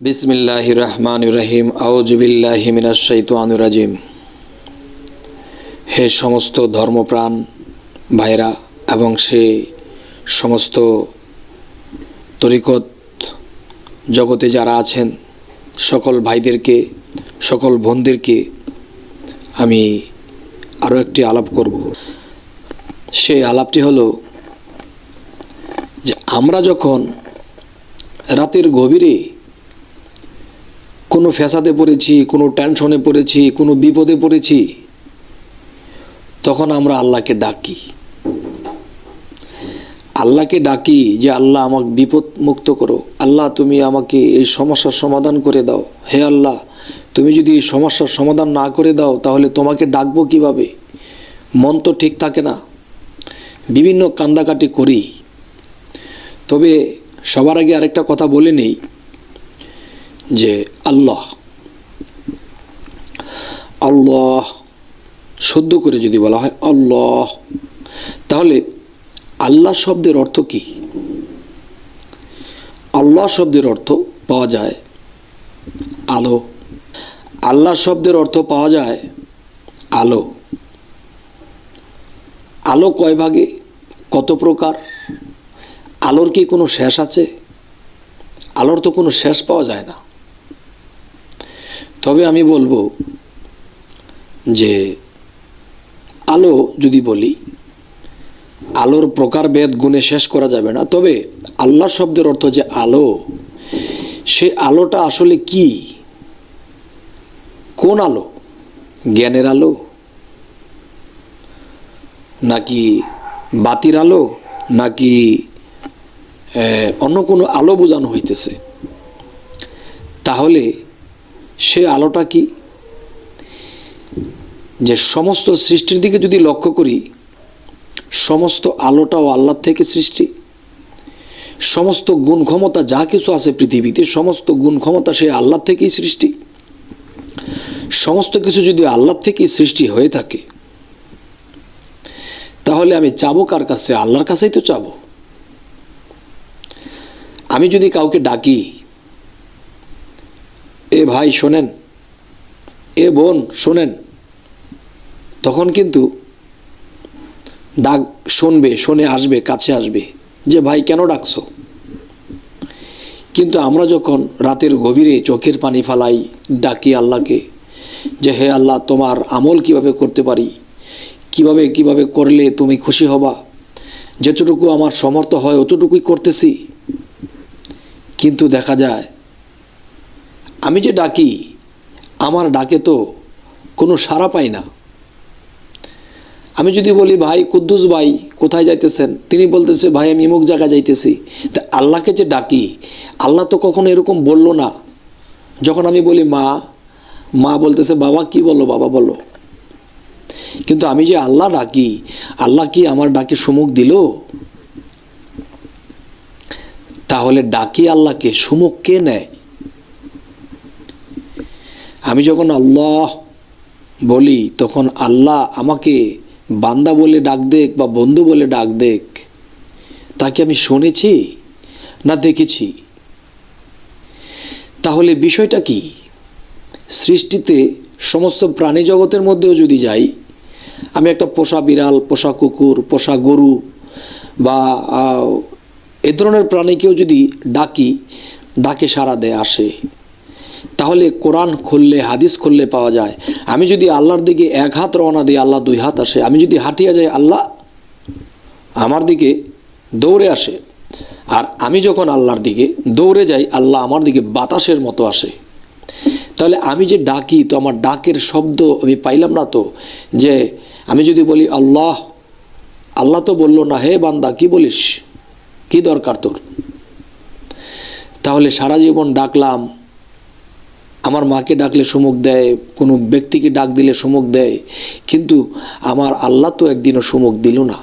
বিসমিল্লাহ রহমান রহিম আউজবিল্লাহ মিনাশাইতানুরাজিম হে সমস্ত ধর্মপ্রাণ ভাইরা এবং সে সমস্ত তরিকত জগতে যারা আছেন, সকল ভাইদেরকে, সকল বোনদেরকে আমি আরও একটি আলাপ করব। সেই আলাপটি হলো যে আমরা যখন রাতের গভীরে কোনো ফ্যাসাদে পড়েছি, কোনো টেনশনে পড়েছি, কোনো বিপদে পড়েছি, তখন আমরা আল্লাহকে ডাকি। আল্লাহকে ডাকি যে, আল্লাহ আমাকে বিপদ মুক্ত করো। আল্লাহ, তুমি আমাকে এই সমস্যার সমাধান করে দাও। হে আল্লাহ, তুমি যদি এই সমস্যার সমাধান না করে দাও, তাহলে তোমাকে ডাকবো কীভাবে? মন তো ঠিক থাকে না। বিভিন্ন কান্দাকাটি করি। তবে সবার আগে আরেকটা কথা বলে নেই। যে আল্লাহ। আল্লাহ শুদ্ধ করে যদি বলা হয় আল্লাহ, তাহলে আল্লাহ শব্দের অর্থ কি? আল্লাহ শব্দের অর্থ পাওয়া যায় আলো। আল্লাহ শব্দের অর্থ পাওয়া যায় আলো। আলো কয় ভাগে? কত প্রকার? আলোর কি কোনো শেষ আছে? আলোর তো কোনো শেষ পাওয়া যায় না। তবে আমি বলব যে আলো যদি বলি, আলোর প্রকারভেদ গুণে শেষ করা যাবে না। তবে আল্লাহ শব্দের অর্থ যে আলো, সে আলোটা আসলে কি? কোন আলো? জ্ঞানের আলো? নাকি বাতির আলো? নাকি অন্য কোনো আলো বোঝানো হইতেছে? তাহলে সে আলোটা কি? যে সমস্ত সৃষ্টির দিকে যদি লক্ষ্য করি, সমস্ত আলোটাও আল্লাহ থেকে সৃষ্টি। সমস্ত গুণ ক্ষমতা যা কিছু আছে পৃথিবীতে, সমস্ত গুণ ক্ষমতা সে আল্লাহ থেকেই সৃষ্টি। সমস্ত কিছু যদি আল্লাহ থেকেই সৃষ্টি হয়ে থাকে, তাহলে আমি চাবো কার কাছে? আল্লাহর কাছেই তো চাবো। আমি যদি কাউকে ডাকি এ ভাই শোনেন, এ বোন শোনেন, তখন কিন্তু ডাক শুনবে, শুনে আসবে, কাছে আসবে, যে ভাই কেন ডাকছো? কিন্তু আমরা যখন রাতের গভীরে চোখের পানি ফালাই, ডাকি আল্লাহকে, যে হে আল্লাহ, তোমার আমল কীভাবে করতে পারি? কীভাবে কীভাবে করলে তুমি খুশি হবা? যেতটুকু আমার সমর্থ হয়, অতটুকুই করতেছি। কিন্তু দেখা যায় আমি যে ডাকি, আমার ডাকে তো কোনো সাড়া পাই না। আমি যদি বলি, ভাই, কুদ্দুস ভাই, কোথায় যাইতেছেন? তিনি বলতেছে, ভাই, আমি ইমুক জায়গায় যাইতেছি। তা আল্লাহকে যে ডাকি, আল্লাহ তো কখনো এরকম বলল না। যখন আমি বলি, মা মা বলতেছে, বাবা, কি বলো বাবা বলো কিন্তু আমি যে আল্লাহ ডাকি, আল্লাহ কি আমার ডাকে সুমুখ দিল? তাহলে ডাকি আল্লাহকে, সুমুখ কে নেয়? আমি যখন আল্লাহ বলি, তখন আল্লাহ আমাকে বান্দা বলে ডাক দেখ বা বন্ধু বলে ডাক দেখ। তাকে আমি শুনেছি না দেখেছি? তাহলে বিষয়টা কি? সৃষ্টিতে সমস্ত প্রাণী জগতের মধ্যেও যদি যাই, আমি একটা পোষা বিড়াল, পোষা কুকুর, পোষা গরু বা এ ধরনের প্রাণীকেও যদি ডাকি, ডাকে সাড়া দেয়, আসে। তাহলে কোরআন খুললে, হাদিস খুললে পাওয়া যায়। আমি যদি আল্লাহর দিকে এক হাত রওনা দিই, আল্লাহ দুই হাত আসে। আমি যদি হাঁটিয়ে যাই, আল্লাহ আমার দিকে দৌড়ে আসে। আর আমি যখন আল্লাহর দিকে দৌড়ে যাই, আল্লাহ আমার দিকে বাতাসের মতো আসে। তাহলে আমি যে ডাকি, তো আমার ডাকের শব্দ আমি পাইলাম না তো। যে আমি যদি বলি, আল্লাহ আল্লাহ তো বলল না, হে বান্দা, কি বলিস? কি দরকার তোর? তাহলে সারা জীবন ডাকলাম আমার মাকে ডাকলে সুমুখ দেয়, কোনো ব্যক্তিকে ডাক দিলে সুমুখ দেয়, কিন্তু আমার আল্লাহ তো একদিনও সুমুখ দিল না।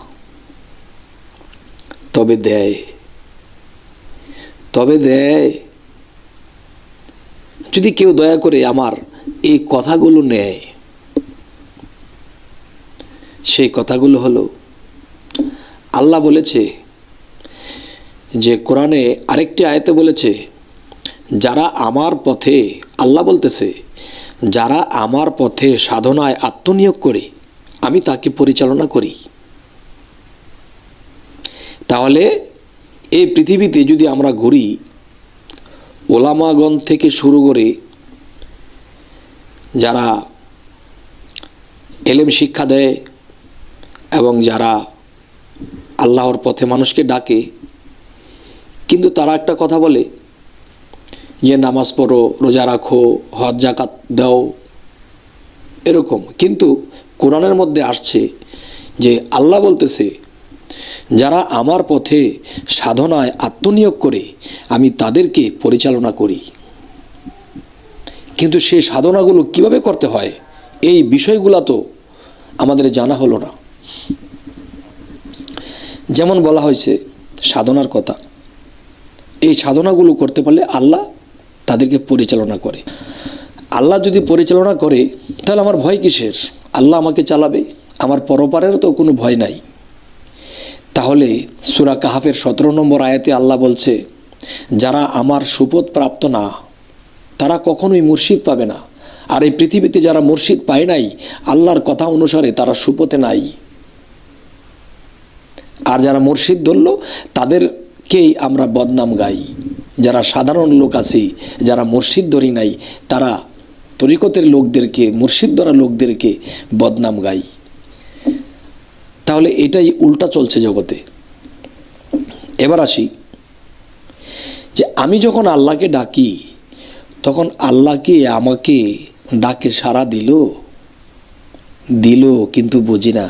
তবে দেয়। তবে দেয়। যদি কেউ দয়া করে আমার এই কথাগুলো নেয়, সেই কথাগুলো হলো, আল্লাহ বলেছে যে কোরআনে আরেকটি আয়তে বলেছে, যারা আমার পথে আল্লাহ বলতেছে, যারা আমার পথে সাধনায় আত্মনিয়োগ করে, আমি তাকে পরিচালনা করি। তাহলে এই পৃথিবীতে যদি আমরা ঘুরি, ওলামাগণ থেকে শুরু করে যারা এলেম শিক্ষা দেয় এবং যারা আল্লাহর পথে মানুষকে ডাকে, কিন্তু তারা একটা কথা বলে যে নামাজ পড়ো, রোজা রাখো, হজ জাকাত দাও, এরকম। কিন্তু কোরআনের মধ্যে আসছে যে আল্লাহ বলতেছে, যারা আমার পথে সাধনায় আত্মনিয়োগ করে, আমি তাদেরকে পরিচালনা করি। কিন্তু সেই সাধনাগুলো কীভাবে করতে হয়, এই বিষয়গুলো তো আমাদের জানা হলো না। যেমন বলা হয়েছে, সাধনার কথা। এই সাধনাগুলো করতে পারলে আল্লাহ তাদেরকে পরিচালনা করে। আল্লাহ যদি পরিচালনা করে, তাহলে আমার ভয় কিসের? আল্লাহ আমাকে চালাবে, আমার পরপারেরও তো কোনো ভয় নাই। তাহলে সুরা কাহাফের সতেরো নম্বর আয়াতে আল্লাহ বলছে, যারা আমার সুপথ প্রাপ্ত না, তারা কখনোই মুর্শিদ পাবে না। আর এই পৃথিবীতে যারা মুর্শিদ পায় নাই, আল্লাহর কথা অনুসারে তারা সুপথে নাই। আর যারা মুর্শিদ ধরল, তাদেরকেই আমরা বদনাম গাই। যারা সাধারণ লোক আছি, যারা মুর্শিদ ধরি নাই, তারা তরিকতের লোকদেরকে, মুর্শিদ ধরা লোকদেরকে বদনাম গাই তাহলে এটাই উল্টা চলছে জগতে। এবার আসি যে আমি যখন আল্লাহকে ডাকি, তখন আল্লাহকে আমাকে ডাকে সারা দিল? দিল কিন্তু বুঝি না।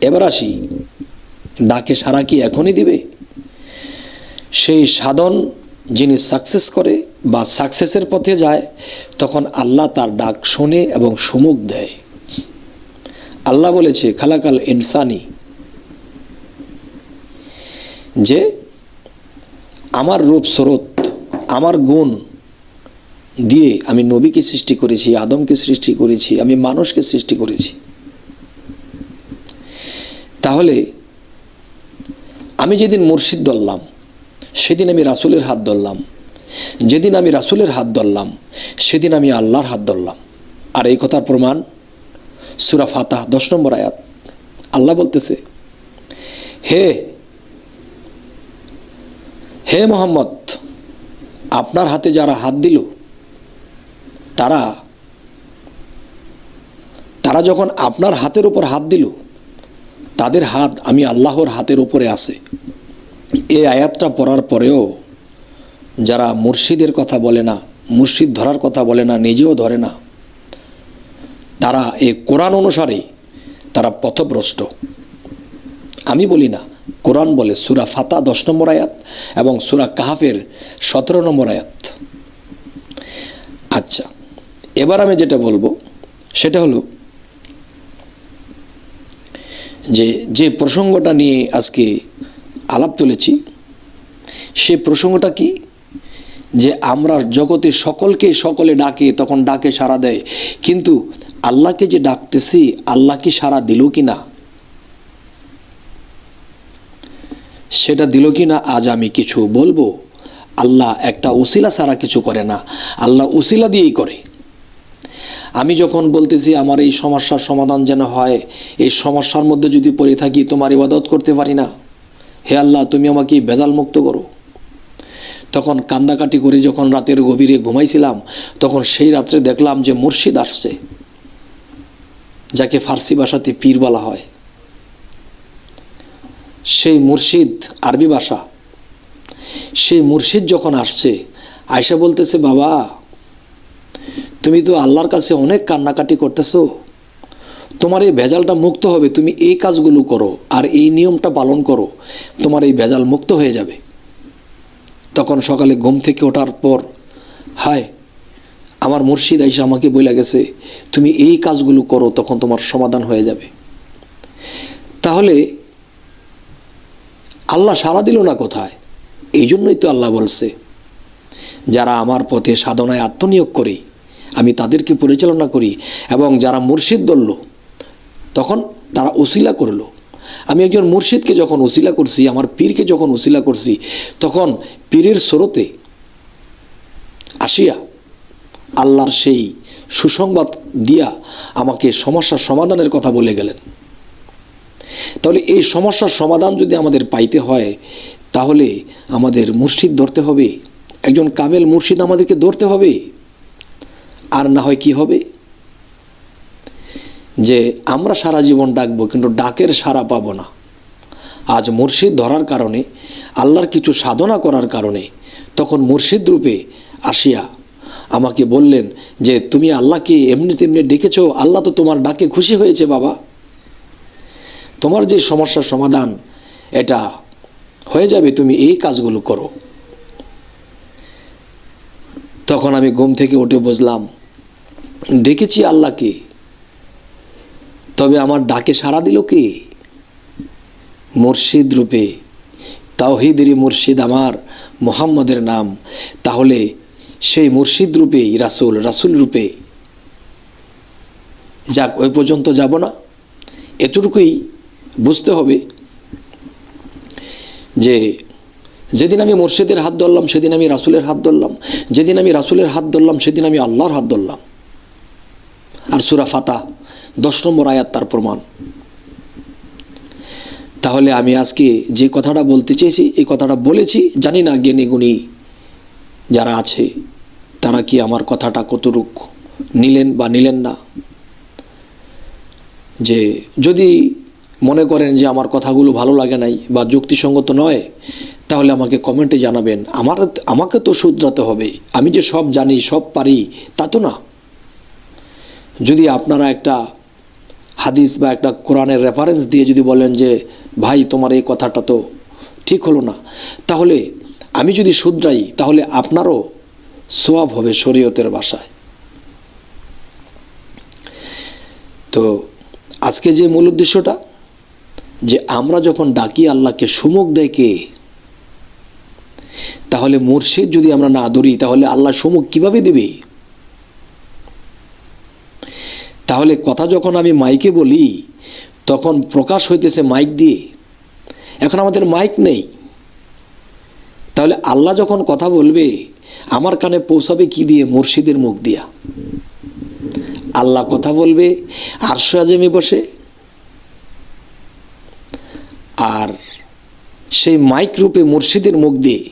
এবার আসি, ডাকে সারা কি এখনই দিবে? সেই সাধন যিনি সাকসেস করে বা সাকসেসের পথে যায়, তখন আল্লাহ তার ডাক শোনে এবং সুমুখ দেয়। আল্লাহ বলেছে, খালাকাল ইনসানি যে আমার রূপ স্রোত, আমার গুণ দিয়ে আমি নবীকে সৃষ্টি করেছি, আদমকে সৃষ্টি করেছি, আমি মানুষকে সৃষ্টি করেছি। তাহলে আমি যেদিন মুর্শিদ ধরলাম সেদিন আমি রাসুলের হাত ধরলাম। যেদিন আমি রাসুলের হাত ধরলাম, সেদিন আমি আল্লাহর হাত ধরলাম। আর এই কথার প্রমাণ সুরা ফাতাহ, দশ নম্বর আয়াত। আল্লাহ বলতেছে, হে হে মোহাম্মদ, আপনার হাতে যারা হাত দিল, তারা তারা যখন আপনার হাতের উপর হাত দিল, তাদের হাত আমি আল্লাহর হাতের উপরে আছে। এই আয়াতটা পড়ার পরেও যারা মুর্শিদের কথা বলে না, মুর্শিদ ধরার কথা বলে না, নিজেও ধরে না, তারা এই কোরআন অনুসারে তারা পথভ্রষ্ট। আমি বলি না, কোরআন বলে সুরা ফাতা দশ নম্বর আয়াত এবং সুরা কাহাফের সতেরো নম্বর আয়াত। আচ্ছা এবার আমি যেটা বলব, সেটা হলো যে যে প্রসঙ্গটা নিয়ে আজকে আলাপ তুলেছি। সে প্রসঙ্গটা কি? যে আমরা জগতে সকলকে সকলে ডাকে, তখন ডাকে সাড়া দেয়। কিন্তু আল্লাহকে যে ডাকতেছি, আল্লাহ কি সাড়া দিল কি না? সেটা দিল কি না, আজ আমি কিছু বলব। আল্লাহ একটা উসিলা ছাড়া কিছু করে না। আল্লাহ উসিলা দিয়েই করে। আমি যখন বলতেছি, আমার এই সমস্যার সমাধান যেন হয়, এই সমস্যার মধ্যে যদি পড়ে থাকি, তোমার ইবাদত করতে পারি না। হে আল্লাহ, তুমি আমাকে বেদাল মুক্ত করো। তখন কান্দাকাটি করে যখন রাতের গভীরে ঘুমাইছিলাম, তখন সেই রাত্রে দেখলাম যে মুর্শিদ আসছে, যাকে ফার্সি ভাষাতে পীর বলা হয়। সেই মুর্শিদ আরবি ভাষা। সেই মুর্শিদ যখন আসছে আয়সা বলতেছে, বাবা, তুমি তো আল্লাহর কাছে অনেক কান্নাকাটি করতেছো। তোমার এই ভেজালটা মুক্ত হবে, তুমি এই কাজগুলো করো আর এই নিয়মটা পালন করো, তোমার এই ভেজাল মুক্ত হয়ে যাবে। তখন সকালে ঘুম থেকে ওঠার পর, হায়, আমার মুর্শিদ আইসা আমাকে বলে গেছে, তুমি এই কাজগুলো করো, তখন তোমার সমাধান হয়ে যাবে। তাহলে আল্লাহ সারা দিল না কোথায়? এই জন্যই তো আল্লাহ বলছে, যারা আমার পথে সাধনায় আত্মনিয়োগ করে, আমি তাদেরকে পরিচালনা করি এবং যারা মুর্শিদ ধরল তখন তারা ওসিলা করল। আমি একজন মুর্শিদকে যখন ওসিলা করছি, আমার পীরকে যখন ওসিলা করছি, তখন পীরের স্রোতে আসিয়া আল্লাহর সেই সুসংবাদ দিয়া আমাকে সমস্যার সমাধানের কথা বলে গেলেন। তাহলে এই সমস্যার সমাধান যদি আমাদের পাইতে হয়, তাহলে আমাদের মুর্শিদ ধরতে হবে, একজন কামেল মুর্শিদ আমাদেরকে ধরতে হবে। আর না হয় কি হবে? যে আমরা সারা জীবন ডাকবো, কিন্তু ডাকের সারা পাবো না। আজ মুর্শিদ ধরার কারণে, আল্লাহর কিছু সাধনা করার কারণে তখন মুর্শিদ রূপে আসিয়া আমাকে বললেন যে, তুমি আল্লাহকে এমনি তেমনি ডেকেছ, আল্লাহ তো তোমার ডাকে খুশি হয়েছে বাবা। তোমার যে সমস্যার সমাধান, এটা হয়ে যাবে, তুমি এই কাজগুলো করো। তখন আমি ঘুম থেকে উঠে বুঝলাম, ডেকেছি আল্লাহকে তবে আমার ডাকে সাড়া দিল কে? মুর্শিদ রূপে, তাওহিদেরই মুর্শিদ আমার মোহাম্মদের নাম। তাহলে সেই মুর্শিদ রূপেই রাসুল রাসুল রূপে। যাক, ওই পর্যন্ত যাব না। এতটুকুই বুঝতে হবে যে, যেদিন আমি মুর্শিদের হাত ধরলাম, সেদিন আমি রাসুলের হাত ধরলাম। যেদিন আমি রাসুলের হাত ধরলাম, সেদিন আমি আল্লাহর হাত ধরলাম। আর সুরা ফাতা দশ নম্বর আয়াত তার প্রমাণ। তাহলে আমি আজকে যে কথাটা বলতে চেয়েছি, এই কথাটা বলেছি, জানি না জ্ঞানী গুণী যারা আছে, তারা কি আমার কথাটা কতটুক নিলেন বা নিলেন না? যে যদি মনে করেন যে আমার কথাগুলো ভালো লাগে নাই বা যুক্তিসঙ্গত নয়, তাহলে আমাকে কমেন্টে জানাবেন। আমার, আমাকে তো শুধরাতে হবে। আমি যে সব জানি, সব পারি, তা তো না। যদি আপনারা একটা হাদিস বা একটা কোরআনের রেফারেন্স দিয়ে যদি বলেন যে, ভাই, তোমার এই কথাটা তো ঠিক হলো না। তাহলে আমি যদি শুধরাই, তাহলে আপনারও সোয়াব হবে শরীয়তের বাসায় তো আজকে যে মূল উদ্দেশ্যটা, যে আমরা যখন ডাকি আল্লাহকে সুমুখ কে? তাহলে মুর্শিদ যদি আমরা না ধরি, তাহলে আল্লাহ সুমুখ কীভাবে দেবে? তাহলে কথা যখন আমি মাইকে বলি, তখন প্রকাশ হইতেছে মাইক দিয়ে। এখন আমাদের মাইক নেই। তাহলে আল্লাহ যখন কথা বলবে, আমার কানে পৌঁছাবে কি দিয়ে? মুর্শিদের মুখ দিয়া। আল্লাহ কথা বলবে, আরশ আজমে বসে। আর সেই মাইক রূপে মুর্শিদের মুখ দিয়ে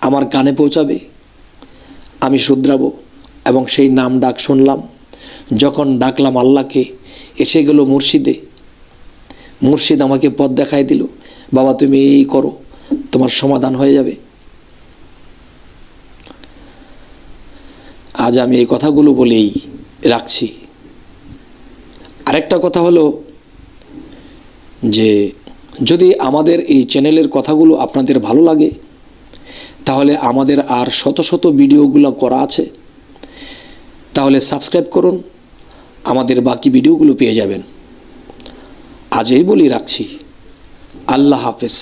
আমার কানে পৌঁছাবে। আমি শুধরাবো এবং সেই নাম ডাক শুনলাম। যখন ডাকলাম আল্লাহকে, এসে গেল মুর্শিদে। মুর্শিদ আমাকে পথ দেখাই দিল, বাবা, তুমি এই করো, তোমার সমাধান হয়ে যাবে। আজ আমি এই কথাগুলো বলেই রাখছি। আরেকটা কথা হলো যে, যদি আমাদের এই চ্যানেলের কথাগুলো আপনাদের ভালো লাগে, তাহলে আমাদের আর শত শত ভিডিওগুলো করা আছে। তাহলে সাবস্ক্রাইব করুন আমাদের বাকি ভিডিওগুলো পেয়ে যাবেন। আজ এই বলি রাখছি। আল্লাহ হাফেজ।